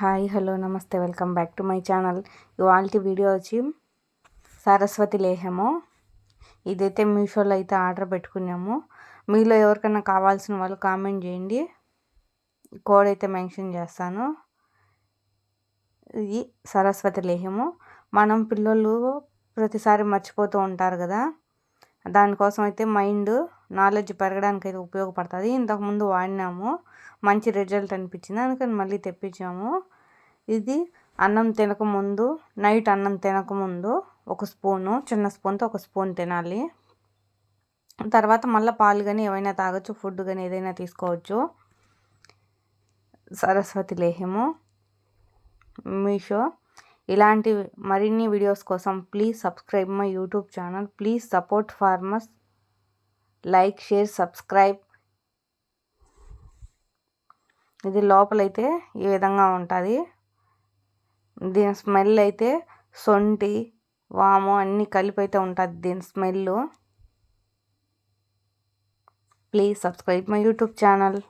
Hi hello నమస్తే welcome back to my channel. ఇవాళ video వచ్చి సరస్వతి లేహము. ఇదైతే మీషోలో అయితే ఆర్డర్ పెట్టుకున్నాము. మీలో ఎవరికైనా కావాల్సిన వాళ్ళు కామెంట్ చేయండి. కోడ్ అయితే మెన్షన్ చేస్తాను. ఇది సరస్వతి లేహము. మనం పిల్లలు ప్రతిసారి మర్చిపోతూ ఉంటారు కదా. దానికోసం అయితే మైండ్ నాలెడ్జ్ పెరగడానికి అయితే ఉపయోగపడుతుంది ఇంతకుముందు వాడినాము. మంచి రిజల్ట్ అనిపించింది. అందుకని మళ్ళీ తెప్పించాము. ఇది అన్నం తినకముందు నైట్ అన్నం తినకముందు ఒక స్పూను చిన్న స్పూన్తో ఒక స్పూన్ తినాలి. తర్వాత మళ్ళీ పాలు కానీ ఏమైనా తాగొచ్చు ఫుడ్ కానీ ఏదైనా తీసుకోవచ్చు. సరస్వతి లేహము మీషో. ఇలాంటి మరిన్ని వీడియోస్ కోసం please subscribe my YouTube channel. Please support farmers. Like share subscribe. ఇది లోపలైతే ఈ విధంగా ఉంటుంది. దీని స్మెల్ అయితే సొంటి వాము అన్నీ కలిపి అయితే ఉంటుంది దీని smell please subscribe my YouTube channel.